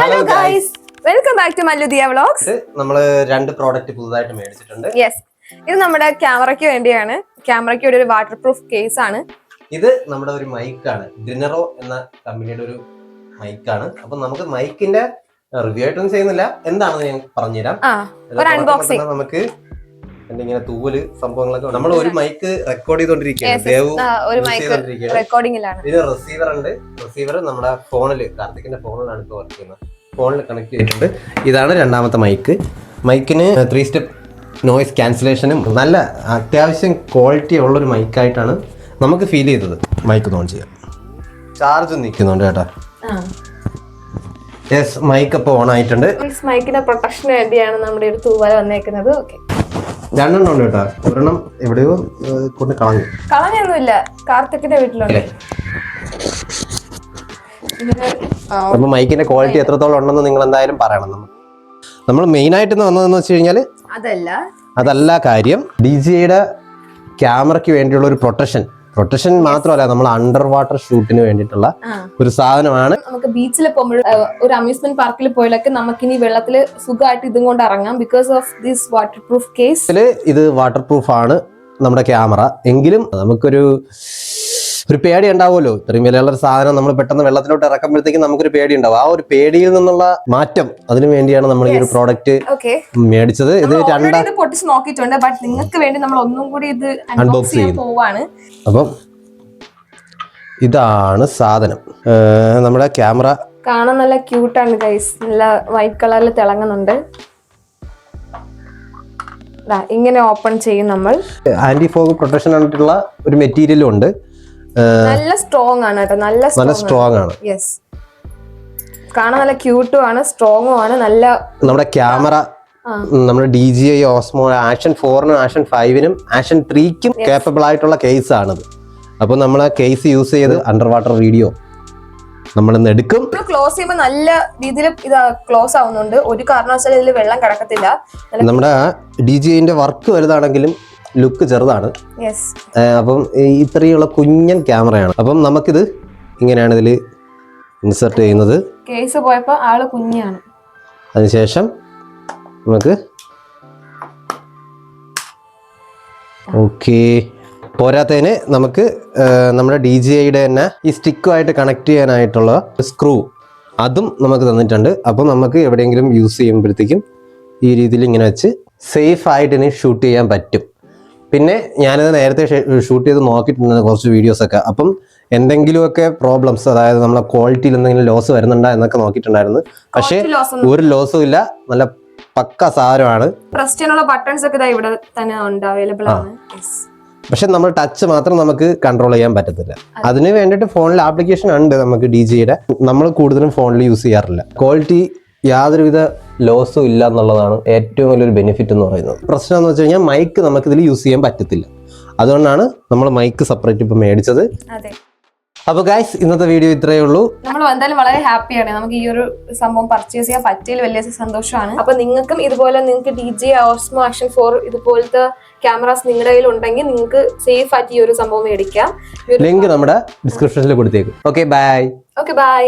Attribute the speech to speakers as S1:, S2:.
S1: Guys welcome back to Malludiya vlogs
S2: നമ്മൾ രണ്ട് product പുതുതായിട്ട് മേടിച്ചിട്ടുണ്ട്.
S1: യെസ് ഇത് നമ്മുടെ ക്യാമറയ്ക്ക് വേണ്ടിയാണ്. ക്യാമറയ്ക്ക് വേണ്ടി ഒരു വാട്ടർ പ്രൂഫ് കേസ് ആണ്.
S2: ഇത് നമ്മുടെ ഒരു മൈക്കാണ് ഡിനറോ എന്ന കമ്പനിയുടെ ഒരു മൈക്കാണ് അപ്പൊ നമുക്ക് മൈക്കിന്റെ റിവ്യൂ ആയിട്ടൊന്നും ചെയ്യുന്നില്ല. എന്താണെന്ന് ഞാൻ പറഞ്ഞുതരാം.
S1: ഒരു
S2: അൺബോക്സിംഗ് നമുക്ക് ഇങ്ങനെ തൂവൽ സംഭവങ്ങളൊക്കെ നമ്മൾ ഒരു മൈക്ക് റെക്കോർഡ് ചെയ്തോണ്ടിരിക്കുകയാണ്. ദേവു
S1: ഒരു മൈക്ക് റെക്കോർഡിംഗിലാണ്
S2: ഇതിന് റിസീവർ ഉണ്ട്. റിസീവർ നമ്മുടെ ഫോണിൽ കാർത്തിക്കിന്റെ ഫോണിലാണ് ഇപ്പോൾ വർക്ക് ചെയ്യുന്നത്. ഫോണിൽ കണക്ട് ചെയ്തിട്ടുണ്ട്. ഇതാണ് രണ്ടാമത്തെ മൈക്ക് മൈക്കിന് ത്രീ സ്റ്റെപ്പ് നോയിസ് ക്യാൻസലേഷനും നല്ല അത്യാവശ്യം ക്വാളിറ്റി ഉള്ളൊരു മൈക്കായിട്ടാണ് നമുക്ക് ഫീൽ ചെയ്തത്. മൈക്ക് ഓൺ ചെയ്യാം. ചാർജ് നിൽക്കുന്നുണ്ട് കേട്ടോ. യെസ് മൈക്ക് അപ്പോൾ ഓൺ ആയിട്ടുണ്ട്.
S1: മൈക്കിന്റെ പ്രൊട്ടക്ഷന് വേണ്ടിയാണ് നമ്മുടെ ഒരു തൂവല വന്നേക്കുന്നത്. ഓക്കെ
S2: രണ്ടെണ്ണം ഉണ്ട് കേട്ടോ. ഒരെണ്ണം എവിടെയോ കൊണ്ട് കളഞ്ഞു.
S1: കളഞ്ഞൊന്നുമില്ല. കാർത്തിക്കിന്റെ വീട്ടിലുണ്ട്.
S2: അപ്പൊ മൈക്കിന്റെ ക്വാളിറ്റി എത്രത്തോളം ഉണ്ടെന്ന് നിങ്ങൾ എന്തായാലും പറയണം നമ്മൾ നമ്മൾ മെയിൻ ആയിട്ട് വന്നതെന്ന് വെച്ച് കഴിഞ്ഞാൽ
S1: അതല്ല.
S2: അതല്ല കാര്യം. ഡി ജിയുടെ ക്യാമറയ്ക്ക് വേണ്ടിയുള്ള ഒരു പ്രൊട്ടക്ഷൻ. പ്രൊട്ടക്ഷൻ മാത്രമല്ല നമ്മൾ അണ്ടർ വാട്ടർ ഷൂട്ടിന് വേണ്ടിയിട്ടുള്ള ഒരു സാധനമാണ്.
S1: നമുക്ക് ബീച്ചിൽ പോകുമ്പോൾ ഒരു അമ്യൂസ്മെന്റ് പാർക്കിൽ പോയാലൊക്കെ നമുക്ക് ഇനി വെള്ളത്തിൽ സുഖമായിട്ട് ഇതും കൊണ്ട് ഇറങ്ങാം. Because of this waterproof case
S2: ഇത് വാട്ടർ പ്രൂഫ് ആണ് നമ്മുടെ ക്യാമറ. എങ്കിലും നമുക്കൊരു ഒരു പേടി ഉണ്ടാവുമല്ലോ? ഇത്രയും വിലയുള്ള ഒരു സാധനം നമ്മൾ പെട്ടെന്ന് വെള്ളത്തിലോട്ട് ഇറക്കുമ്പോഴത്തേക്കും നമുക്കൊരു പേടി ഉണ്ടാവും. ആ ഒരു പേടിയിൽ നിന്നുള്ള മാറ്റം അതിനു വേണ്ടിയാണ് നമ്മൾ ഈ ഒരു പ്രോഡക്റ്റ് മേടിച്ചത്. ഇത് രണ്ടാം
S1: പൊട്ടിച്ച് നോക്കിയിട്ടുണ്ട്. ബട്ട് നിങ്ങൾക്ക് വേണ്ടി നമ്മൾ ഒന്നും കൂടി ഇത് അൺബോക്സ് ചെയ്യാൻ പോവാണ്.
S2: അപ്പം ഇതാണ് സാധനം. നമ്മുടെ ക്യാമറ
S1: കാണാൻ നല്ല ക്യൂട്ടാണ് ഗൈസ് നല്ല വൈറ്റ് കളറിൽ തിളങ്ങുന്നുണ്ട്. ഇങ്ങനെ ഓപ്പൺ ചെയ്യും നമ്മൾ.
S2: ആന്റി ഫോഗ് പ്രൊട്ടക്ഷൻ ആയിട്ടുള്ള ഒരു മെറ്റീരിയലും ഉണ്ട്.
S1: നല്ല സ്ട്രോങ് ആണ് കേട്ടോ നല്ല
S2: നല്ല
S1: സ്ട്രോങ്
S2: ആണ്.
S1: യെസ് കാണാൻ നല്ല ക്യൂട്ടും ആണ് സ്ട്രോങ്ങും ആണ് നല്ല
S2: നമ്മുടെ ക്യാമറ. നമ്മുടെ D J I Osmo action ഫോറിനും action ഫൈവിനും ആഷൻ ത്രീക്കും കേപ്പബിൾ ആയിട്ടുള്ള കേസ് ആണിത്. അപ്പോൾ നമ്മൾ ആ കേസ് യൂസ് ചെയ്ത് അണ്ടർ വാട്ടർ വീഡിയോ നമ്മൾ എടുക്കും
S1: ക്ലോസ് ചെയ്യുമ്പോൾ നല്ല രീതിയിൽ ഇത് ക്ലോസ് ആവുന്നുണ്ട്. ഒരു കാരണവശാലും ഇതിൽ വെള്ളം കിടക്കത്തില്ല.
S2: നമ്മുടെ ഡി ജി ഐന്റെ വർക്ക് വലുതാണെങ്കിലും ലുക്ക് ചെറുതാണ്. അപ്പം ഇത്രയുള്ള കുഞ്ഞൻ ക്യാമറയാണ്. അപ്പം നമുക്കിത് ഇങ്ങനെയാണ് ഇതിൽ ഇൻസെർട്ട് ചെയ്യുന്നത്.
S1: കേസ് പോയപ്പോൾ ആൾ കുഞ്ഞാണ്.
S2: അതിനുശേഷം നമുക്ക് ഓക്കെ. പോരാത്തതിന് നമുക്ക് നമ്മുടെ ഡി ജി ഐയുടെ തന്നെ ഈ സ്റ്റിക്കുമായിട്ട് കണക്ട് ചെയ്യാനായിട്ടുള്ള സ്ക്രൂ അതും നമുക്ക് തന്നിട്ടുണ്ട്. അപ്പം നമുക്ക് എവിടെയെങ്കിലും യൂസ് ചെയ്യുമ്പോഴത്തേക്കും ഈ രീതിയിൽ ഇങ്ങനെ വെച്ച് സേഫ് ആയിട്ട് ഇനി ഷൂട്ട് ചെയ്യാൻ പറ്റും. പിന്നെ ഞാനത് നേരത്തെ ഷൂട്ട് ചെയ്ത് നോക്കിയിട്ടുണ്ട് കുറച്ച് വീഡിയോസൊക്കെ അപ്പം എന്തെങ്കിലുമൊക്കെ പ്രോബ്ലംസ് അതായത് നമ്മളെ ക്വാളിറ്റിയിൽ എന്തെങ്കിലും ലോസ് വരുന്നുണ്ടോ എന്നൊക്കെ നോക്കിയിട്ടുണ്ടായിരുന്നു. പക്ഷേ ഒരു ലോസും ഇല്ല. നല്ല പക്ക സാധനമാണ്.
S1: പ്രസ് ചെയ്യാനുള്ള ബട്ടൺസ് ഒക്കെ ഇവിടെ തന്നെ ഉണ്ട് അവൈലബിൾ ആണ്.
S2: പക്ഷെ നമ്മൾ ടച്ച് മാത്രം നമുക്ക് കൺട്രോൾ ചെയ്യാൻ പറ്റത്തില്ല. അതിന് വേണ്ടിയിട്ട് ഫോണിൽ ആപ്ലിക്കേഷൻ ഉണ്ട് നമുക്ക് ഡി ജിയുടെ നമ്മൾ കൂടുതലും ഫോണിൽ യൂസ് ചെയ്യാറില്ല. ക്വാളിറ്റി യാതൊരുവിധ ലോസും ഇല്ല എന്നുള്ളതാണ് ഏറ്റവും വലിയൊരു ബെനിഫിറ്റ് എന്ന് പറയുന്നത്. പ്രശ്നം എന്ന് വെച്ച് കഴിഞ്ഞാൽ മൈക്ക് നമുക്ക് ഇതിൽ യൂസ് ചെയ്യാൻ പറ്റത്തില്ല. അതുകൊണ്ടാണ് നമ്മൾ മൈക്ക് സെപ്പറേറ്റ് ഇപ്പം മേടിച്ചത്. അപ്പൊ ഗൈസ് ഇന്നത്തെ വീഡിയോ ഇത്രയേ ഉള്ളൂ.
S1: നമ്മൾ എന്തായാലും വളരെ ഹാപ്പിയാണ് നമുക്ക് ഈ ഒരു സംഭവം പർച്ചേസ് ചെയ്യാൻ പറ്റിയതിൽ വലിയ സന്തോഷമാണ്. അപ്പൊ നിങ്ങൾക്കും ഇതുപോലെ നിങ്ങൾക്ക് D J Osmo action four ഇതുപോലത്തെ ക്യാമറാസ് നിങ്ങളുടെ കയ്യിൽ ഉണ്ടെങ്കിൽ നിങ്ങൾക്ക് സേഫ് ആയിട്ട് ഈ ഒരു സംഭവം മേടിക്കാം.
S2: ലിങ്ക് നമ്മുടെ ഡിസ്ക്രിപ്ഷനിൽ കൊടുത്തേക്കും. Okay bye
S1: okay bye